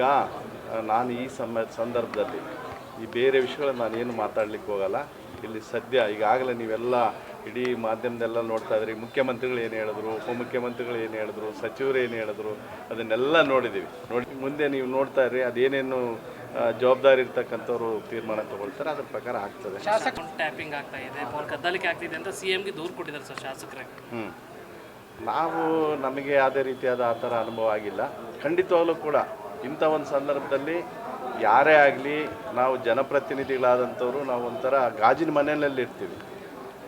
ಈಗ ನಾನು ಈ ಸಮ ಸಂದರ್ಭದಲ್ಲಿ ಈ ಬೇರೆ ವಿಷಯಗಳನ್ನು ನಾನೇನು ಮಾತಾಡ್ಲಿಕ್ಕೆ ಹೋಗಲ್ಲ. ಇಲ್ಲಿ ಸದ್ಯ ಈಗಾಗಲೇ ನೀವೆಲ್ಲ ಇಡೀ ಮಾಧ್ಯಮದೆಲ್ಲ ನೋಡ್ತಾ ಇದ್ರಿ. ಮುಖ್ಯಮಂತ್ರಿಗಳು ಏನು ಹೇಳಿದ್ರು ಉಪಮುಖ್ಯಮಂತ್ರಿಗಳು ಏನು ಹೇಳಿದ್ರು ಸಚಿವರು ಏನು ಹೇಳಿದ್ರು ಅದನ್ನೆಲ್ಲ ನೋಡಿದ್ದೀವಿ. ನೋಡಿ ಮುಂದೆ ನೀವು ನೋಡ್ತಾ ಇರ್ರಿ ಅದೇನೇನು ಜವಾಬ್ದಾರಿ ಇರ್ತಕ್ಕಂಥವ್ರು ತೀರ್ಮಾನ ತಗೊಳ್ತಾರೆ ಅದ್ರ ಪ್ರಕಾರ ಆಗ್ತದೆ. ಟ್ಯಾಪಿಂಗ್ ಆಗ್ತಾ ಇದೆ ಕದ್ದಾಲಿಕೆ ಆಗ್ತಿದೆ ಅಂತ ಸಿ ಎಂಗೆ ದೂರು ಕೊಟ್ಟಿದ್ದಾರೆ ಸರ್ ಶಾಸಕರ. ಹ್ಞೂ ನಾವು ನಮಗೆ ಯಾವುದೇ ರೀತಿಯಾದ ಆ ಥರ ಅನುಭವ ಆಗಿಲ್ಲ. ಖಂಡಿತವಾಗಲೂ ಕೂಡ ಇಂಥ ಒಂದು ಸಂದರ್ಭದಲ್ಲಿ ಯಾರೇ ಆಗಲಿ ನಾವು ಜನಪ್ರತಿನಿಧಿಗಳಾದಂಥವ್ರು ನಾವು ಒಂಥರ ಗಾಜಿನ ಮನೆಯಲ್ಲಿ ಇರ್ತೀವಿ.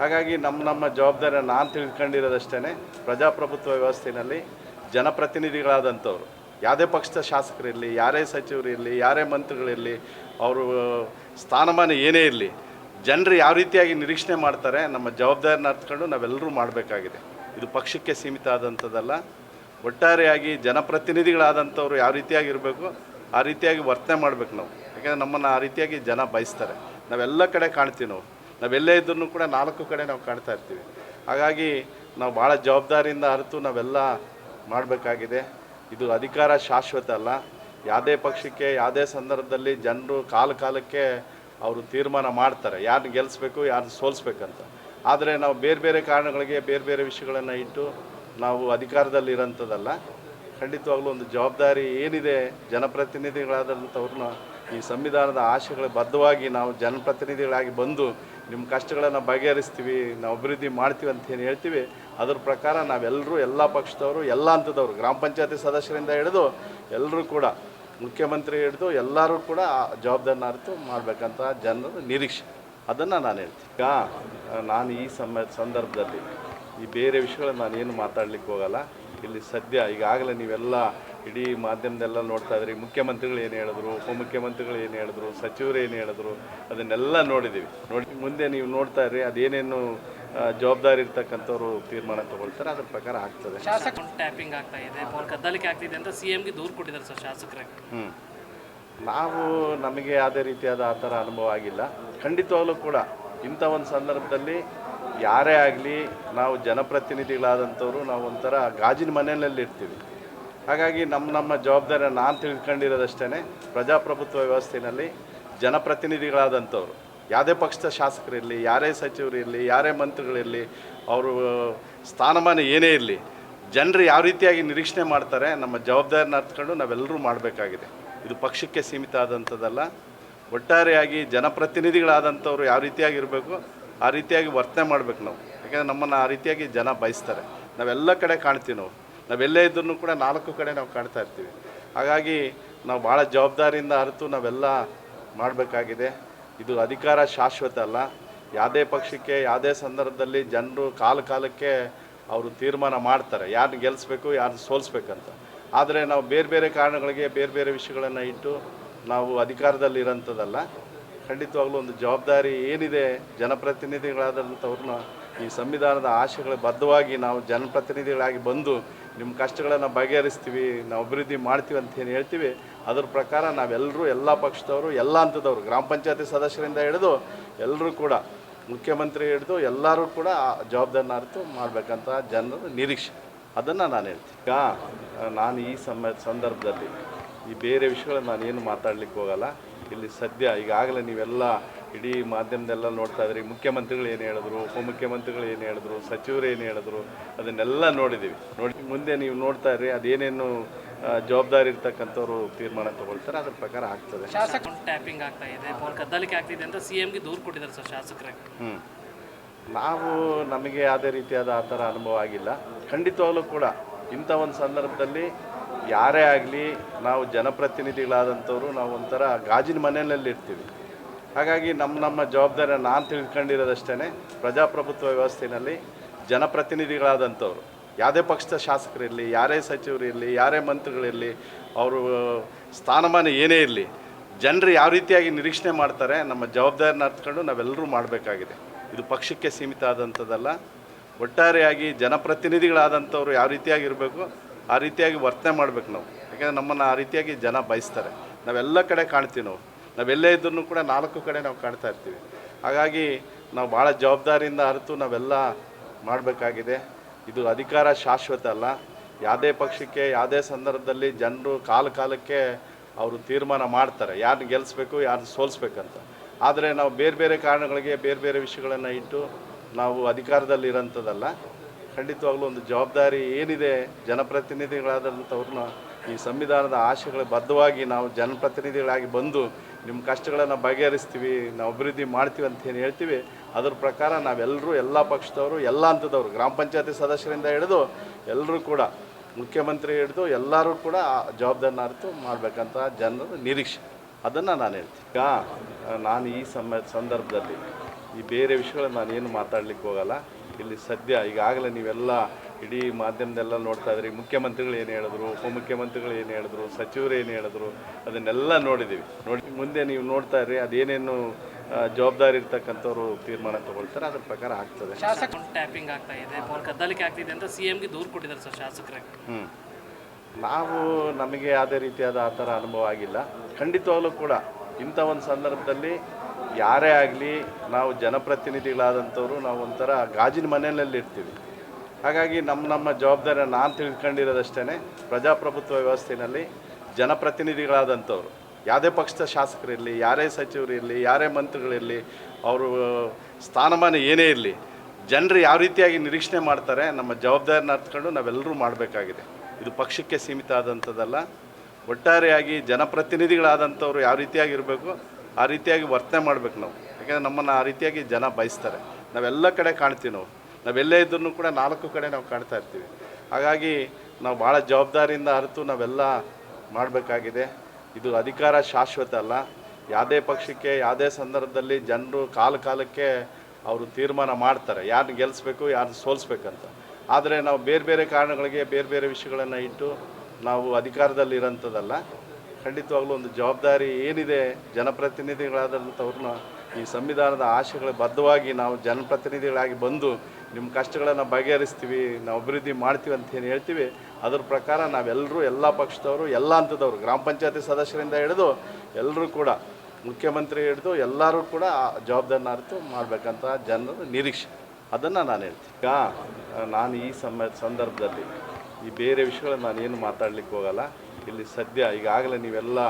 ಹಾಗಾಗಿ ನಮ್ಮ ನಮ್ಮ ಜವಾಬ್ದಾರಿ ನಾನು ತಿಳ್ಕೊಂಡಿರೋದಷ್ಟೇ ಪ್ರಜಾಪ್ರಭುತ್ವ ವ್ಯವಸ್ಥೆಯಲ್ಲಿ ಜನಪ್ರತಿನಿಧಿಗಳಾದಂಥವ್ರು. ಯಾವುದೇ ಪಕ್ಷದ ಶಾಸಕರಿರಲಿ, ಯಾರೇ ಸಚಿವರು ಇರಲಿ ಯಾರೇ ಮಂತ್ರಿಗಳಿರಲಿ, ಅವರು ಸ್ಥಾನಮಾನ ಏನೇ ಇರಲಿ, ಜನರು ಯಾವ ರೀತಿಯಾಗಿ ನಿರೀಕ್ಷಣೆ ಮಾಡ್ತಾರೆ, ನಮ್ಮ ಜವಾಬ್ದಾರಿನ ಅರ್ಥಕೊಂಡು ನಾವೆಲ್ಲರೂ ಮಾಡಬೇಕಾಗಿದೆ. ಇದು ಪಕ್ಷಕ್ಕೆ ಸೀಮಿತ ಆದಂಥದ್ದಲ್ಲ. ಒಟ್ಟಾರೆಯಾಗಿ ಜನಪ್ರತಿನಿಧಿಗಳಾದಂಥವ್ರು ಯಾವ ರೀತಿಯಾಗಿ ಇರಬೇಕು ಆ ರೀತಿಯಾಗಿ ವರ್ತನೆ ಮಾಡಬೇಕು ನಾವು. ಯಾಕಂದರೆ ನಮ್ಮನ್ನು ಆ ರೀತಿಯಾಗಿ ಜನ ಬಯಸ್ತಾರೆ. ನಾವೆಲ್ಲ ಕಡೆ ಕಾಣ್ತೀವಿ ನಾವು. ನಾವೆಲ್ಲೇ ಇದ್ರೂ ಕೂಡ ನಾಲ್ಕು ಕಡೆ ನಾವು ಕಾಣ್ತಾ ಇರ್ತೀವಿ. ಹಾಗಾಗಿ ನಾವು ಭಾಳ ಜವಾಬ್ದಾರಿಯಿಂದ ಅರಿತು ನಾವೆಲ್ಲ ಮಾಡಬೇಕಾಗಿದೆ. ಇದು ಅಧಿಕಾರ ಶಾಶ್ವತ ಅಲ್ಲ. ಯಾವುದೇ ಪಕ್ಷಕ್ಕೆ, ಯಾವುದೇ ಸಂದರ್ಭದಲ್ಲಿ ಜನರು ಕಾಲ ಕಾಲಕ್ಕೆ ಅವರು ತೀರ್ಮಾನ ಮಾಡ್ತಾರೆ. ಯಾರನ್ನ ಗೆಲ್ಲಿಸ್ಬೇಕು ಯಾರನ್ನ ಸೋಲಿಸ್ಬೇಕಂತ. ಆದರೆ ನಾವು ಬೇರೆ ಬೇರೆ ಕಾರಣಗಳಿಗೆ, ಬೇರೆ ಬೇರೆ ವಿಷಯಗಳನ್ನು ಇಟ್ಟು ನಾವು ಅಧಿಕಾರದಲ್ಲಿ ಇರೋಂಥದ್ದಲ್ಲ ಖಂಡಿತವಾಗ್ಲೂ ಒಂದು ಜವಾಬ್ದಾರಿ ಏನಿದೆ ಜನಪ್ರತಿನಿಧಿಗಳಾದಂಥವ್ರನ್ನ ಈ ಸಂವಿಧಾನದ ಆಶೆಗಳ ಬದ್ಧವಾಗಿ ನಾವು ಜನಪ್ರತಿನಿಧಿಗಳಾಗಿ ಬಂದು ನಿಮ್ಮ ಕಷ್ಟಗಳನ್ನು ಬಗೆಹರಿಸ್ತೀವಿ, ನಾವು ಅಭಿವೃದ್ಧಿ ಮಾಡ್ತೀವಿ ಅಂತ ಏನು ಹೇಳ್ತೀವಿ. ಅದ್ರ ಪ್ರಕಾರ ನಾವೆಲ್ಲರೂ ಎಲ್ಲ ಪಕ್ಷದವರು, ಎಲ್ಲ ಹಂತದವರು, ಗ್ರಾಮ ಪಂಚಾಯತಿ ಸದಸ್ಯರಿಂದ ಹಿಡಿದು ಎಲ್ಲರೂ ಕೂಡ, ಮುಖ್ಯಮಂತ್ರಿ ಹಿಡಿದು ಎಲ್ಲರೂ ಕೂಡ ಜವಾಬ್ದಾರಿನ ಅರ್ಥ ಮಾಡಬೇಕಂತ ಜನರ ನಿರೀಕ್ಷೆ. ಅದನ್ನು ನಾನು ಹೇಳ್ತೀನಿ. ಈಗ ನಾನು ಈ ಸಮ, ಸಂದರ್ಭದಲ್ಲಿ ಈ ಬೇರೆ ವಿಷಯಗಳನ್ನ ನಾನೇನು ಮಾತಾಡ್ಲಿಕ್ಕೆ ಹೋಗಲ್ಲ. ಇಲ್ಲಿ ಸದ್ಯ ಈಗಾಗಲೇ ನೀವೆಲ್ಲ ಇಡೀ ಮಾಧ್ಯಮದೆಲ್ಲ ನೋಡ್ತಾ ಇದ್ರಿ. ಮುಖ್ಯಮಂತ್ರಿಗಳು ಏನು ಹೇಳಿದ್ರು ಉಪಮುಖ್ಯಮಂತ್ರಿಗಳು ಏನು ಹೇಳಿದ್ರು ಸಚಿವರು ಏನು ಹೇಳಿದ್ರು ಅದನ್ನೆಲ್ಲ ನೋಡಿದ್ದೀವಿ. ನೋಡಿ ಮುಂದೆ ನೀವು ನೋಡ್ತಾ ಇರಿ ಅದೇನೇನು ಜವಾಬ್ದಾರಿ ಇರ್ತಕ್ಕಂಥವ್ರು ತೀರ್ಮಾನ ತಗೊಳ್ತಾರೆ ಅದ್ರ ಪ್ರಕಾರ ಆಗ್ತದೆ. ಟ್ಯಾಪಿಂಗ್ ಆಗ್ತಾ ಇದೆ ಕದ್ದಾಲಿಕೆ ಆಗ್ತಿದೆ ಅಂತ ಸಿ ಎಂಗೆ ದೂರು ಕೊಟ್ಟಿದ್ದಾರೆ ಸರ್ ಶಾಸಕರಿಗೆ ಹ್ಞೂ ನಾವು ನಮಗೆ ಯಾವುದೇ ರೀತಿಯಾದ ಆ ಥರ ಅನುಭವ ಆಗಿಲ್ಲ. ಖಂಡಿತವಾಗಲೂ ಕೂಡ ಇಂಥ ಒಂದು ಸಂದರ್ಭದಲ್ಲಿ ಯಾರೇ ಆಗಲಿ ನಾವು ಜನಪ್ರತಿನಿಧಿಗಳಾದಂಥವ್ರು ನಾವು ಒಂಥರ ಗಾಜಿನ ಮನೆಯಲ್ಲಿ ಇರ್ತೀವಿ. ಹಾಗಾಗಿ ನಮ್ಮ ನಮ್ಮ ಜವಾಬ್ದಾರಿ ನಾನು ತಿಳ್ಕೊಂಡಿರೋದಷ್ಟೇ ಪ್ರಜಾಪ್ರಭುತ್ವ ವ್ಯವಸ್ಥೆಯಲ್ಲಿ ಜನಪ್ರತಿನಿಧಿಗಳಾದಂಥವ್ರು. ಯಾವುದೇ ಪಕ್ಷದ ಶಾಸಕರಿರಲಿ ಯಾರೇ ಸಚಿವರು ಇರಲಿ, ಯಾರೇ ಮಂತ್ರಿಗಳಿರಲಿ ಅವರು ಸ್ಥಾನಮಾನ ಏನೇ ಇರಲಿ, ಜನರು ಯಾವ ರೀತಿಯಾಗಿ ನಿರೀಕ್ಷಣೆ ಮಾಡ್ತಾರೆ ನಮ್ಮ ಜವಾಬ್ದಾರಿನ ಅರ್ಥಕೊಂಡು ನಾವೆಲ್ಲರೂ ಮಾಡಬೇಕಾಗಿದೆ. ಇದು ಪಕ್ಷಕ್ಕೆ ಸೀಮಿತ ಆದಂಥದ್ದಲ್ಲ. ಒಟ್ಟಾರೆಯಾಗಿ ಜನಪ್ರತಿನಿಧಿಗಳಾದಂಥವ್ರು ಯಾವ ರೀತಿಯಾಗಿ ಇರಬೇಕು ಆ ರೀತಿಯಾಗಿ ವರ್ತನೆ ಮಾಡಬೇಕು ನಾವು. ಯಾಕೆಂದರೆ ನಮ್ಮನ್ನು ಆ ರೀತಿಯಾಗಿ ಜನ ಬಯಸ್ತಾರೆ. ನಾವೆಲ್ಲ ಕಡೆ ಕಾಣ್ತೀವಿ ನಾವು. ನಾವೆಲ್ಲೇ ಇದ್ರೂ ಕೂಡ ನಾಲ್ಕು ಕಡೆ ನಾವು ಕಾಣ್ತಾ ಇರ್ತೀವಿ. ಹಾಗಾಗಿ ನಾವು ಭಾಳ ಜವಾಬ್ದಾರಿಯಿಂದ ಅರಿತು ನಾವೆಲ್ಲ ಮಾಡಬೇಕಾಗಿದೆ. ಇದು ಅಧಿಕಾರ ಶಾಶ್ವತ ಅಲ್ಲ. ಯಾವುದೇ ಪಕ್ಷಕ್ಕೆ, ಯಾವುದೇ ಸಂದರ್ಭದಲ್ಲಿ ಜನರು ಕಾಲ ಕಾಲಕ್ಕೆ ಅವರು ತೀರ್ಮಾನ ಮಾಡ್ತಾರೆ. ಯಾರನ್ನ ಗೆಲ್ಲಿಸ್ಬೇಕು ಯಾರನ್ನ ಸೋಲಿಸ್ಬೇಕಂತ. ಆದರೆ ನಾವು ಬೇರೆ ಬೇರೆ ಕಾರಣಗಳಿಗೆ ಬೇರೆ ಬೇರೆ ವಿಷಯಗಳನ್ನು ಇಟ್ಟು ನಾವು ಅಧಿಕಾರದಲ್ಲಿ ಇರೋಂಥದ್ದಲ್ಲ ಖಂಡಿತವಾಗ್ಲೂ ಒಂದು ಜವಾಬ್ದಾರಿ ಏನಿದೆ ಜನಪ್ರತಿನಿಧಿಗಳಾದಂಥವ್ರನ್ನ ಈ ಸಂವಿಧಾನದ ಆಶೆಗಳ ಬದ್ಧವಾಗಿ ನಾವು ಜನಪ್ರತಿನಿಧಿಗಳಾಗಿ ಬಂದು ನಿಮ್ಮ ಕಷ್ಟಗಳನ್ನು ಬಗೆಹರಿಸ್ತೀವಿ, ನಾವು ಅಭಿವೃದ್ಧಿ ಮಾಡ್ತೀವಿ ಅಂತ ಏನು ಹೇಳ್ತೀವಿ, ಅದ್ರ ಪ್ರಕಾರ ನಾವೆಲ್ಲರೂ ಎಲ್ಲ ಪಕ್ಷದವರು, ಎಲ್ಲ ಹಂತದವರು, ಗ್ರಾಮ ಪಂಚಾಯತಿ ಸದಸ್ಯರಿಂದ ಹಿಡಿದು ಎಲ್ಲರೂ ಕೂಡ, ಮುಖ್ಯಮಂತ್ರಿ ಹಿಡಿದು ಎಲ್ಲರೂ ಕೂಡ ಜವಾಬ್ದಾರಿನ ಅರಿತು ಮಾಡಬೇಕಂತ ಜನರ ನಿರೀಕ್ಷೆ. ಅದನ್ನು ನಾನು ಹೇಳ್ತೀನಿ. ಈಗ ನಾನು ಈ ಸಮ, ಸಂದರ್ಭದಲ್ಲಿ ಈ ಬೇರೆ ವಿಷಯಗಳನ್ನ ನಾನೇನು ಮಾತಾಡ್ಲಿಕ್ಕೆ ಹೋಗಲ್ಲ. ಇಲ್ಲಿ ಸದ್ಯ ಈಗಾಗಲೇ ನೀವೆಲ್ಲ ಇಡೀ ಮಾಧ್ಯಮದೆಲ್ಲ ನೋಡ್ತಾ ಇದ್ರಿ ಮುಖ್ಯಮಂತ್ರಿಗಳು ಏನು ಹೇಳಿದ್ರು ಉಪಮುಖ್ಯಮಂತ್ರಿಗಳು ಏನು ಹೇಳಿದ್ರು ಸಚಿವರು ಏನು ಹೇಳಿದ್ರು ಅದನ್ನೆಲ್ಲ ನೋಡಿದ್ದೀವಿ. ನೋಡಿ ಮುಂದೆ ನೀವು ನೋಡ್ತಾ ಇರ್ರಿ ಅದೇನೇನು ಜವಾಬ್ದಾರಿ ಇರ್ತಕ್ಕಂಥವ್ರು ತೀರ್ಮಾನ ತಗೊಳ್ತಾರೆ ಅದ್ರ ಪ್ರಕಾರ ಆಗ್ತದೆ. ಶಾಸಕ ಟ್ಯಾಪಿಂಗ್ ಆಗ್ತಾ ಇದೆ ಕದ್ದಾಲಿಕೆ ಆಗ್ತಿದೆ ಅಂತ ಸಿ ಎಂಗೆ ದೂರು ಕೊಟ್ಟಿದ್ದಾರೆ ಸರ್ ಶಾಸಕರೇ ಹ್ಞೂ ನಾವು ನಮಗೆ ಯಾವುದೇ ರೀತಿಯಾದ ಆ ಥರ ಅನುಭವ ಆಗಿಲ್ಲ. ಖಂಡಿತವಾಗಲೂ ಕೂಡ ಇಂಥ ಒಂದು ಸಂದರ್ಭದಲ್ಲಿ ಯಾರೇ ಆಗಲಿ ನಾವು ಜನಪ್ರತಿನಿಧಿಗಳಾದಂಥವ್ರು ನಾವು ಒಂಥರ ಗಾಜಿನ ಮನೆಯಲ್ಲಿ ಇರ್ತೀವಿ. ಹಾಗಾಗಿ ನಮ್ಮ ನಮ್ಮ ಜವಾಬ್ದಾರಿ ನಾನು ತಿಳ್ಕೊಂಡಿರೋದಷ್ಟೇ ಪ್ರಜಾಪ್ರಭುತ್ವ ವ್ಯವಸ್ಥೆಯಲ್ಲಿ ಜನಪ್ರತಿನಿಧಿಗಳಾದಂಥವ್ರು. ಯಾವುದೇ ಪಕ್ಷದ ಶಾಸಕರಿರಲಿ ಯಾರೇ ಸಚಿವರು ಇರಲಿ, ಯಾರೇ ಮಂತ್ರಿಗಳಿರಲಿ ಅವರು ಸ್ಥಾನಮಾನ ಏನೇ ಇರಲಿ, ಜನರು ಯಾವ ರೀತಿಯಾಗಿ ನಿರೀಕ್ಷಣೆ ಮಾಡ್ತಾರೆ ನಮ್ಮ ಜವಾಬ್ದಾರಿನ ಅರ್ಥಕೊಂಡು ನಾವೆಲ್ಲರೂ ಮಾಡಬೇಕಾಗಿದೆ. ಇದು ಪಕ್ಷಕ್ಕೆ ಸೀಮಿತ ಆದಂಥದ್ದಲ್ಲ. ಒಟ್ಟಾರೆಯಾಗಿ ಜನಪ್ರತಿನಿಧಿಗಳಾದಂಥವ್ರು ಯಾವ ರೀತಿಯಾಗಿ ಇರಬೇಕು ಆ ರೀತಿಯಾಗಿ ವರ್ತನೆ ಮಾಡಬೇಕು ನಾವು. ಯಾಕೆಂದರೆ ನಮ್ಮನ್ನು ಆ ರೀತಿಯಾಗಿ ಜನ ಬಯಸ್ತಾರೆ. ನಾವೆಲ್ಲ ಕಡೆ ಕಾಣ್ತೀವಿ ನಾವು. ನಾವೆಲ್ಲೇ ಇದ್ರೂ ಕೂಡ ನಾಲ್ಕು ಕಡೆ ನಾವು ಕಾಣ್ತಾ ಇರ್ತೀವಿ. ಹಾಗಾಗಿ ನಾವು ಭಾಳ ಜವಾಬ್ದಾರಿಯಿಂದ ಅರಿತು ನಾವೆಲ್ಲ ಮಾಡಬೇಕಾಗಿದೆ. ಇದು ಅಧಿಕಾರ ಶಾಶ್ವತ ಅಲ್ಲ. ಯಾವುದೇ ಪಕ್ಷಕ್ಕೆ, ಯಾವುದೇ ಸಂದರ್ಭದಲ್ಲಿ ಜನರು ಕಾಲ ಕಾಲಕ್ಕೆ ಅವರು ತೀರ್ಮಾನ ಮಾಡ್ತಾರೆ. ಯಾರನ್ನ ಗೆಲ್ಲಿಸ್ಬೇಕು ಯಾರನ್ನ ಸೋಲಿಸ್ಬೇಕಂತ. ಆದರೆ ನಾವು ಬೇರೆ ಬೇರೆ ಕಾರಣಗಳಿಗೆ ಬೇರೆ ಬೇರೆ ವಿಷಯಗಳನ್ನು ಇಟ್ಟು ನಾವು ಅಧಿಕಾರದಲ್ಲಿರೋಂಥದ್ದಲ್ಲ. ಖಂಡಿತವಾಗ್ಲೂ ಒಂದು ಜವಾಬ್ದಾರಿ ಏನಿದೆ ಜನಪ್ರತಿನಿಧಿಗಳಾದಂಥವ್ರನ್ನ ಈ ಸಂವಿಧಾನದ ಆಶೆಗಳ ಬದ್ಧವಾಗಿ ನಾವು ಜನಪ್ರತಿನಿಧಿಗಳಾಗಿ ಬಂದು ನಿಮ್ಮ ಕಷ್ಟಗಳನ್ನು ಬಗೆಹರಿಸ್ತೀವಿ, ನಾವು ಅಭಿವೃದ್ಧಿ ಮಾಡ್ತೀವಿ ಅಂತ ಏನು ಹೇಳ್ತೀವಿ, ಅದ್ರ ಪ್ರಕಾರ ನಾವೆಲ್ಲರೂ ಎಲ್ಲ ಪಕ್ಷದವರು, ಎಲ್ಲ ಹಂತದವರು, ಗ್ರಾಮ ಪಂಚಾಯತಿ ಸದಸ್ಯರಿಂದ ಹಿಡಿದು ಎಲ್ಲರೂ ಕೂಡ, ಮುಖ್ಯಮಂತ್ರಿ ಹಿಡಿದು ಎಲ್ಲರೂ ಕೂಡ ಜವಾಬ್ದಾರಿನ ಅರಿತು ಮಾಡಬೇಕಂತ ಜನರ ನಿರೀಕ್ಷೆ. ಅದನ್ನು ನಾನು ಹೇಳ್ತೀನಿ. ಈಗ ನಾನು ಈ ಸಮ, ಸಂದರ್ಭದಲ್ಲಿ ಈ ಬೇರೆ ವಿಷಯಗಳನ್ನ ನಾನು ಏನು ಮಾತಾಡ್ಲಿಕ್ಕೆ ಹೋಗಲ್ಲ. ಇಲ್ಲಿ ಸದ್ಯ ಈಗಾಗಲೇ ನೀವೆಲ್ಲ ಇಡೀ ಮಾಧ್ಯಮದೆಲ್ಲ ನೋಡ್ತಾ ಇದ್ರಿ. ಮುಖ್ಯಮಂತ್ರಿಗಳು ಏನು ಹೇಳಿದ್ರು ಉಪಮುಖ್ಯಮಂತ್ರಿಗಳು ಏನು ಹೇಳಿದ್ರು ಸಚಿವರು ಏನು ಹೇಳಿದ್ರು ಅದನ್ನೆಲ್ಲ ನೋಡಿದ್ದೀವಿ ನೋಡಿ ಮುಂದೆ ನೀವು ನೋಡ್ತಾ ಇರ್ರಿ ಅದೇನೇನು ಜವಾಬ್ದಾರಿ ಇರ್ತಕ್ಕಂಥವ್ರು ತೀರ್ಮಾನ ತಗೊಳ್ತಾರೆ ಅದ್ರ ಪ್ರಕಾರ ಆಗ್ತದೆ. ಶಾಸಕ ಟ್ಯಾಪಿಂಗ್ ಆಗ್ತಾ ಇದೆ ಆಗ್ತಿದೆ ಅಂತ ಸಿ ಎಂಗೆ ದೂರು ಕೊಟ್ಟಿದ್ದಾರೆ ಸರ್ ಶಾಸಕರೇ. ಹ್ಞೂ ನಾವು ನಮಗೆ ಯಾವುದೇ ರೀತಿಯಾದ ಆ ಥರ ಅನುಭವ ಆಗಿಲ್ಲ. ಖಂಡಿತವಾಗಲೂ ಕೂಡ ಇಂಥ ಒಂದು ಸಂದರ್ಭದಲ್ಲಿ ಯಾರೇ ಆಗಲಿ ನಾವು ಜನಪ್ರತಿನಿಧಿಗಳಾದಂಥವ್ರು ನಾವು ಒಂಥರ ಗಾಜಿನ ಮನೆಯಲ್ಲಿ ಇರ್ತೀವಿ. ಹಾಗಾಗಿ ನಮ್ಮ ನಮ್ಮ ಜವಾಬ್ದಾರಿ ನಾನು ತಿಳ್ಕೊಂಡಿರೋದಷ್ಟೇ ಪ್ರಜಾಪ್ರಭುತ್ವ ವ್ಯವಸ್ಥೆಯಲ್ಲಿ ಜನಪ್ರತಿನಿಧಿಗಳಾದಂಥವ್ರು. ಯಾವುದೇ ಪಕ್ಷದ ಶಾಸಕರಿರಲಿ, ಯಾರೇ ಸಚಿವರು ಇರಲಿ ಯಾರೇ ಮಂತ್ರಿಗಳಿರಲಿ, ಅವರು ಸ್ಥಾನಮಾನ ಏನೇ ಇರಲಿ, ಜನರು ಯಾವ ರೀತಿಯಾಗಿ ನಿರೀಕ್ಷಣೆ ಮಾಡ್ತಾರೆ, ನಮ್ಮ ಜವಾಬ್ದಾರಿನ ಅರ್ಥಕೊಂಡು ನಾವೆಲ್ಲರೂ ಮಾಡಬೇಕಾಗಿದೆ. ಇದು ಪಕ್ಷಕ್ಕೆ ಸೀಮಿತ ಆದಂಥದ್ದಲ್ಲ. ಒಟ್ಟಾರೆಯಾಗಿ ಜನಪ್ರತಿನಿಧಿಗಳಾದಂಥವ್ರು ಯಾವ ರೀತಿಯಾಗಿ ಇರಬೇಕು ಆ ರೀತಿಯಾಗಿ ವರ್ತನೆ ಮಾಡಬೇಕು ನಾವು. ಯಾಕೆಂದರೆ ನಮ್ಮನ್ನು ಆ ರೀತಿಯಾಗಿ ಜನ ಬಯಸ್ತಾರೆ. ನಾವೆಲ್ಲ ಕಡೆ ಕಾಣ್ತೀವಿ ನಾವು. ನಾವೆಲ್ಲೇ ಇದ್ರೂ ಕೂಡ ನಾಲ್ಕು ಕಡೆ ನಾವು ಕಾಣ್ತಾ ಇರ್ತೀವಿ. ಹಾಗಾಗಿ ನಾವು ಭಾಳ ಜವಾಬ್ದಾರಿಯಿಂದ ಅರಿತು ನಾವೆಲ್ಲ ಮಾಡಬೇಕಾಗಿದೆ. ಇದು ಅಧಿಕಾರ ಶಾಶ್ವತ ಅಲ್ಲ. ಯಾವುದೇ ಪಕ್ಷಕ್ಕೆ, ಯಾವುದೇ ಸಂದರ್ಭದಲ್ಲಿ ಜನರು ಕಾಲ ಕಾಲಕ್ಕೆ ಅವರು ತೀರ್ಮಾನ ಮಾಡ್ತಾರೆ. ಯಾರನ್ನ ಗೆಲ್ಲಿಸ್ಬೇಕು ಯಾರನ್ನ ಸೋಲಿಸ್ಬೇಕಂತ. ಆದರೆ ನಾವು ಬೇರೆ ಬೇರೆ ಕಾರಣಗಳಿಗೆ ಬೇರೆ ಬೇರೆ ವಿಷಯಗಳನ್ನು ಇಟ್ಟು ನಾವು ಅಧಿಕಾರದಲ್ಲಿರೋಂಥದ್ದಲ್ಲ. ಖಂಡಿತವಾಗ್ಲೂ ಒಂದು ಜವಾಬ್ದಾರಿ ಏನಿದೆ ಜನಪ್ರತಿನಿಧಿಗಳಾದಂಥವ್ರನ್ನ ಈ ಸಂವಿಧಾನದ ಆಶೆಗಳ ಬದ್ಧವಾಗಿ ನಾವು ಜನಪ್ರತಿನಿಧಿಗಳಾಗಿ ಬಂದು ನಿಮ್ಮ ಕಷ್ಟಗಳನ್ನು ಬಗೆಹರಿಸ್ತೀವಿ, ನಾವು ಅಭಿವೃದ್ಧಿ ಮಾಡ್ತೀವಿ ಅಂತ ಏನು ಹೇಳ್ತೀವಿ, ಅದ್ರ ಪ್ರಕಾರ ನಾವೆಲ್ಲರೂ ಎಲ್ಲ ಪಕ್ಷದವರು, ಎಲ್ಲ ಹಂತದವರು, ಗ್ರಾಮ ಪಂಚಾಯತಿ ಸದಸ್ಯರಿಂದ ಹಿಡಿದು ಎಲ್ಲರೂ ಕೂಡ, ಮುಖ್ಯಮಂತ್ರಿ ಹಿಡಿದು ಎಲ್ಲರೂ ಕೂಡ ಜವಾಬ್ದಾರಿನ ಅರಿತು ಮಾಡಬೇಕಂತ ಜನರ ನಿರೀಕ್ಷೆ. ಅದನ್ನು ನಾನು ಹೇಳ್ತೀನಿ. ಈಗ ನಾನು ಈ ಸಮ, ಸಂದರ್ಭದಲ್ಲಿ ಈ ಬೇರೆ ವಿಷಯಗಳನ್ನ ನಾನು ಏನು ಮಾತಾಡಲಿಕ್ಕೆ ಹೋಗಲ್ಲ. ಇಲ್ಲಿ ಸದ್ಯ ಈಗಾಗಲೇ ನೀವೆಲ್ಲ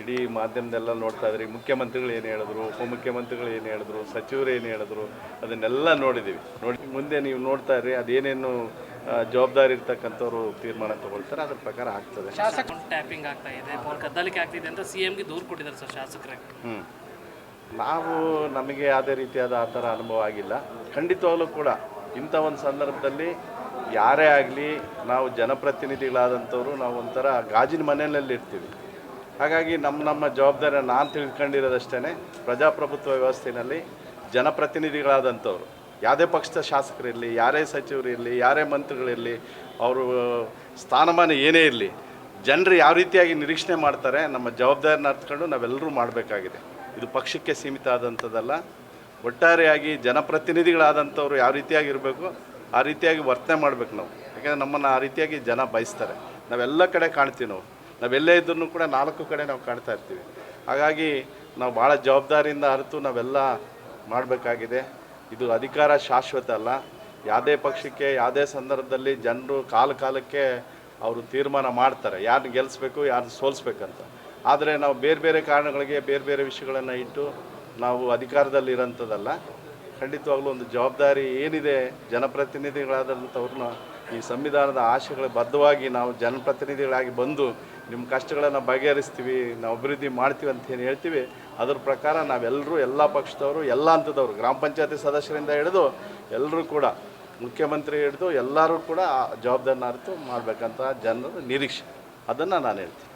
ಇಡೀ ಮಾಧ್ಯಮದೆಲ್ಲ ನೋಡ್ತಾ ಇದ್ರಿ ಮುಖ್ಯಮಂತ್ರಿಗಳು ಏನು ಹೇಳಿದ್ರು ಉಪಮುಖ್ಯಮಂತ್ರಿಗಳು ಏನು ಹೇಳಿದ್ರು ಸಚಿವರು ಏನು ಹೇಳಿದ್ರು ಅದನ್ನೆಲ್ಲ ನೋಡಿದ್ದೀವಿ. ನೋಡಿ ಮುಂದೆ ನೀವು ನೋಡ್ತಾ ಇರ್ರಿ ಅದೇನೇನು ಜವಾಬ್ದಾರಿ ಇರ್ತಕ್ಕಂಥವ್ರು ತೀರ್ಮಾನ ತಗೊಳ್ತಾರೆ ಅದ್ರ ಪ್ರಕಾರ ಆಗ್ತದೆ. ಶಾಸಕ ಟ್ಯಾಪಿಂಗ್ ಆಗ್ತಾ ಇದೆ ಕದ್ದಾಲಿಕೆ ಆಗ್ತಿದೆ ಅಂತ ಸಿ ಎಂಗೆ ದೂರು ಕೊಟ್ಟಿದ್ದಾರೆ ಸರ್ ಶಾಸಕರೇ. ಹ್ಞೂ ನಾವು ನಮಗೆ ಯಾವುದೇ ರೀತಿಯಾದ ಆ ಥರ ಅನುಭವ ಆಗಿಲ್ಲ. ಖಂಡಿತವಾಗಲೂ ಕೂಡ ಇಂಥ ಒಂದು ಸಂದರ್ಭದಲ್ಲಿ ಯಾರೇ ಆಗಲಿ ನಾವು ಜನಪ್ರತಿನಿಧಿಗಳಾದಂಥವ್ರು ನಾವು ಒಂಥರ ಗಾಜಿನ ಮನೆಯಲ್ಲಿ ಇರ್ತೀವಿ. ಹಾಗಾಗಿ ನಮ್ಮ ನಮ್ಮ ಜವಾಬ್ದಾರಿ ನಾನು ತಿಳ್ಕೊಂಡಿರೋದಷ್ಟೇ ಪ್ರಜಾಪ್ರಭುತ್ವ ವ್ಯವಸ್ಥೆಯಲ್ಲಿ ಜನಪ್ರತಿನಿಧಿಗಳಾದಂಥವ್ರು. ಯಾವುದೇ ಪಕ್ಷದ ಶಾಸಕರಿರಲಿ, ಯಾರೇ ಸಚಿವರು ಇರಲಿ ಯಾರೇ ಮಂತ್ರಿಗಳಿರಲಿ, ಅವರು ಸ್ಥಾನಮಾನ ಏನೇ ಇರಲಿ, ಜನರು ಯಾವ ರೀತಿಯಾಗಿ ನಿರೀಕ್ಷಣೆ ಮಾಡ್ತಾರೆ, ನಮ್ಮ ಜವಾಬ್ದಾರಿನ ಅರ್ಥಕೊಂಡು ನಾವೆಲ್ಲರೂ ಮಾಡಬೇಕಾಗಿದೆ. ಇದು ಪಕ್ಷಕ್ಕೆ ಸೀಮಿತ ಆದಂಥದ್ದಲ್ಲ. ಒಟ್ಟಾರೆಯಾಗಿ ಜನಪ್ರತಿನಿಧಿಗಳಾದಂಥವ್ರು ಯಾವ ರೀತಿಯಾಗಿ ಇರಬೇಕು ಆ ರೀತಿಯಾಗಿ ವರ್ತನೆ ಮಾಡಬೇಕು ನಾವು. ಯಾಕೆಂದರೆ ನಮ್ಮನ್ನು ಆ ರೀತಿಯಾಗಿ ಜನ ಬಯಸ್ತಾರೆ. ನಾವೆಲ್ಲ ಕಡೆ ಕಾಣ್ತೀವಿ ನಾವು. ನಾವೆಲ್ಲೇ ಇದ್ರೂ ಕೂಡ ನಾಲ್ಕು ಕಡೆ ನಾವು ಕಾಣ್ತಾ ಇರ್ತೀವಿ. ಹಾಗಾಗಿ ನಾವು ಭಾಳ ಜವಾಬ್ದಾರಿಯಿಂದ ಅರಿತು ನಾವೆಲ್ಲ ಮಾಡಬೇಕಾಗಿದೆ. ಇದು ಅಧಿಕಾರ ಶಾಶ್ವತ ಅಲ್ಲ. ಯಾವುದೇ ಪಕ್ಷಕ್ಕೆ, ಯಾವುದೇ ಸಂದರ್ಭದಲ್ಲಿ ಜನರು ಕಾಲ ಕಾಲಕ್ಕೆ ಅವರು ತೀರ್ಮಾನ ಮಾಡ್ತಾರೆ. ಯಾರನ್ನ ಗೆಲ್ಲಿಸ್ಬೇಕು ಯಾರನ್ನ ಸೋಲಿಸ್ಬೇಕಂತ. ಆದರೆ ನಾವು ಬೇರೆ ಬೇರೆ ಕಾರಣಗಳಿಗೆ ಬೇರೆ ಬೇರೆ ವಿಷಯಗಳನ್ನು ಇಟ್ಟು ನಾವು ಅಧಿಕಾರದಲ್ಲಿರೋಂಥದ್ದಲ್ಲ. ಖಂಡಿತವಾಗ್ಲೂ ಒಂದು ಜವಾಬ್ದಾರಿ ಏನಿದೆ ಜನಪ್ರತಿನಿಧಿಗಳಾದಂಥವ್ರನ್ನ ಈ ಸಂವಿಧಾನದ ಆಶೆಗಳ ಬದ್ಧವಾಗಿ ನಾವು ಜನಪ್ರತಿನಿಧಿಗಳಾಗಿ ಬಂದು ನಿಮ್ಮ ಕಷ್ಟಗಳನ್ನು ಬಗೆಹರಿಸ್ತೀವಿ, ನಾವು ಅಭಿವೃದ್ಧಿ ಮಾಡ್ತೀವಿ ಅಂತ ಏನು ಹೇಳ್ತೀವಿ, ಅದ್ರ ಪ್ರಕಾರ ನಾವೆಲ್ಲರೂ ಎಲ್ಲ ಪಕ್ಷದವರು, ಎಲ್ಲ ಹಂತದವರು, ಗ್ರಾಮ ಪಂಚಾಯತಿ ಸದಸ್ಯರಿಂದ ಹಿಡಿದು ಎಲ್ಲರೂ ಕೂಡ, ಮುಖ್ಯಮಂತ್ರಿ ಹಿಡಿದು ಎಲ್ಲರೂ ಕೂಡ ಆ ಜವಾಬ್ದಾರಿನ ಅರ್ಥ ಮಾಡಬೇಕಂತ ಜನರ ನಿರೀಕ್ಷೆ. ಅದನ್ನು ನಾನು ಹೇಳ್ತೀನಿ.